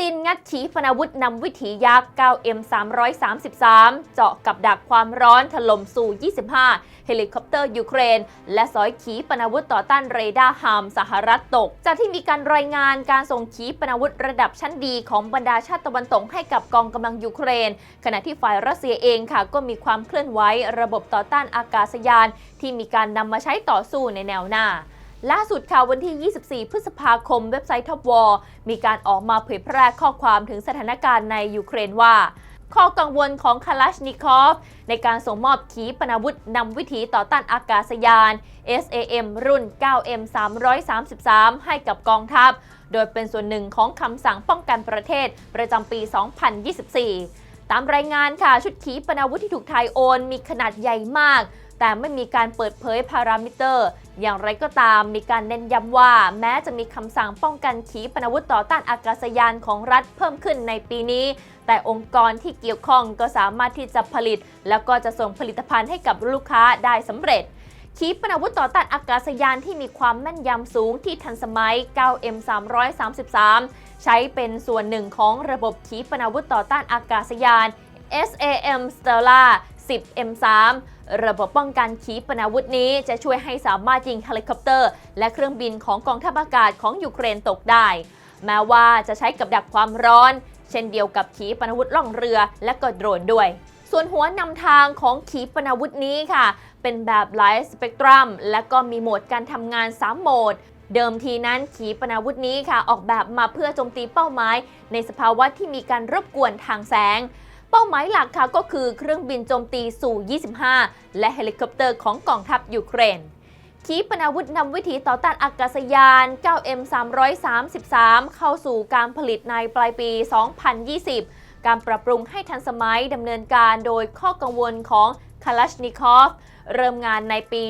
ตินงัดขีปนาวุธนำวิถียักษ์ 9M 333 เจาะกับดักความร้อนถล่มสู่ 25 เฮลิคอปเตอร์ยูเครน และสอยขีปนาวุธต่อต้านเรดาร์ฮามสหรัฐตก จากที่มีการรายงานการส่งขีปนาวุธระดับชั้นดีของบรรดาชาติตะวันตกให้กับกองกำลังยูเครน ขณะที่ฝ่ายรัสเซียเองค่ะก็มีความเคลื่อนไหวระบบต่อต้านอากาศยาน ที่มีการนำมาใช้ต่อสู้ในแนวหน้า ล่าสุดค่ะวันที่ 24 พฤษภาคมเว็บไซต์ Top War มีการออกมาเผยแพร่ข้อความถึงสถานการณ์ในยูเครนว่า ข้อกังวลของคาลาชนิคอฟ ในการส่งมอบขีปนาวุธนำวิถีต่อต้านอากาศยาน SAM รุ่น 9M 333 ให้กับกองทัพ โดยเป็นส่วนหนึ่งของคำสั่งป้องกันประเทศประจำปี 2024 ตามรายงานค่ะชุดขีปนาวุธที่ถูกไทยโอน มีขนาดใหญ่มาก แต่ไม่มีการเปิดเผยพารามิเตอร์ อย่างไรก็ตามมีการเน้นย้ำว่า แม้จะมีคำสั่งป้องกันขีปนาวุธต่อต้านอากาศยานของรัฐเพิ่มขึ้นในปีนี้ แต่องค์กรที่เกี่ยวข้องก็สามารถที่จะผลิต แล้วก็จะส่งผลิตภัณฑ์ให้กับลูกค้าได้สำเร็จขีปนาวุธต่อต้านอากาศยานที่มีความแม่นยำสูงที่ทันสมัย 9M 333 ใช้เป็นส่วนหนึ่งของระบบขีปนาวุธต่อต้านอากาศยาน SAM Stella 10 M3 ระบบป้องกันขีปนาวุธนี้จะช่วยให้สามารถยิงเฮลิคอปเตอร์ และเครื่องบินของกองทัพอากาศของยูเครนตกได้ แม้ว่าจะใช้กับดักความร้อน เช่นเดียวกับขีปนาวุธล่องเรือและก็โดรนด้วย ส่วนหัวนำทางของขีปนาวุธนี้ค่ะ เป็นแบบไลท์สเปกตรัมและก็มีโหมดการทำงาน 3 โหมดเดิมทีนั้นขีปนาวุธนี้ค่ะ ออกแบบมาเพื่อโจมตีเป้าหมาย ในสภาวะที่มีการรบกวนทางแสง เป้าหมายหลักค่ะก็คือเครื่องบินโจมตีสู่ 25 และเฮลิคอปเตอร์ของกองทัพยูเครนขีปนาวุธนำวิถีต่อต้านอากาศยาน 9M 333 เข้าสู่การผลิตในปลายปี 2020 การปรับปรุงให้ทันสมัยดำเนินการโดยข้อกังวลของคาลาชนิคอฟ เริ่มงานในปี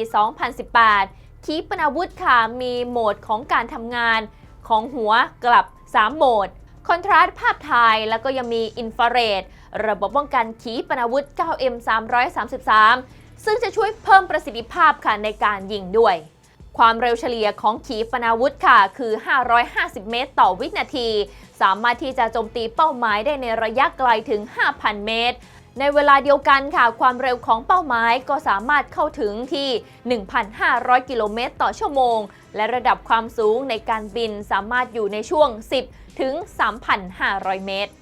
2018 ขีปนาวุธค่ะมีโหมดของการทำงานของหัวกลับ 3 โหมด คอนทราสต์ภาพถ่ายแล้วก็ยังมีอินฟราเรดระบบป้องกันขีปนาวุธ 9M 333 ซึ่งจะช่วยเพิ่มประสิทธิภาพค่ะในการยิงด้วย ความเร็วเฉลี่ยของขีปนาวุธค่ะคือ 550 เมตร ต่อวินาที สามารถที่จะโจมตีเป้าหมายได้ในระยะไกลถึง 5,000 เมตร ในเวลาเดียวกันค่ะ ความเร็วของเป้าหมายก็สามารถเข้าถึงที่ 1,500 กิโลเมตร ต่อชั่วโมง และระดับความสูงในการบินสามารถอยู่ในช่วง 10 ถึง 3,500 เมตร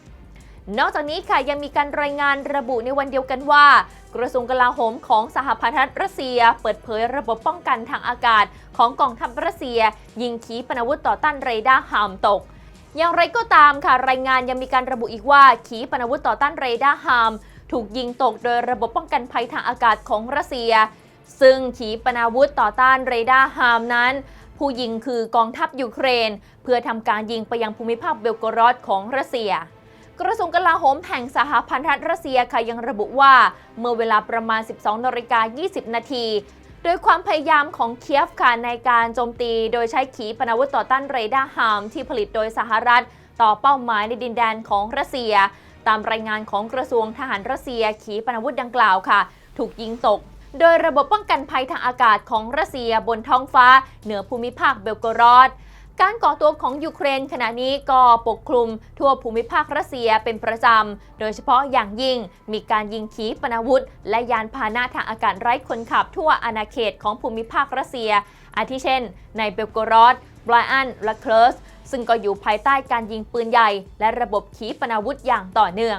นอกจากนี้ค่ะยังมีการรายงานระบุในวันเดียวกันว่า กระทรวงกลาโหมของสหพันธรัฐรัสเซีย เปิดเผยระบบป้องกันทางอากาศ ของกองทัพรัสเซีย ยิงขีปนาวุธต่อต้านเรดาร์ฮามตกอย่างไรก็ตามค่ะ รายงานยังมีการระบุอีกว่า ขีปนาวุธต่อต้านเรดาร์ฮาม ถูกยิงตกโดยระบบป้องกันภัยทางอากาศของรัสเซีย ซึ่งขีปนาวุธต่อต้านเรดาร์ฮามนั้น ผู้ยิงคือกองทัพยูเครน เพื่อทำการยิงไปยังภูมิภาคเบลกรอดของรัสเซีย กระทรวงกลาโหมแห่งสหพันธรัฐรัสเซียค่ะยังระบุว่า เมื่อเวลาประมาณ 12นาฬิกา20 นาทีโดยความพยายามของเคียฟค่ะในการโจมตี โดยใช้ขีปนาวุธต่อต้านเรดาร์ฮามที่ผลิตโดยสหรัฐ ต่อเป้าหมายในดินแดนของรัสเซีย ตามรายงานของกระทรวงทหารรัสเซียขีปนาวุธดังกล่าวค่ะ ถูกยิงตก โดยระบบป้องกันภัยทางอากาศของรัสเซียบนท้องฟ้า เหนือภูมิภาคเบลโกรอด การก่อตัวของยูเครนขณะนี้ก็ปกคลุมทั่วภูมิภาครัสเซียเป็นประจำ โดยเฉพาะอย่างยิ่งมีการยิงขีปนาวุธ และยานพาหนะทางอากาศไร้คนขับทั่วอาณาเขตของภูมิภาครัสเซีย อาทิเช่น ในเบลโกรอดบรอันและเคลสซึ่งก็อยู่ภายใต้การยิงปืนใหญ่ และระบบขีปนาวุธอย่างต่อเนื่อง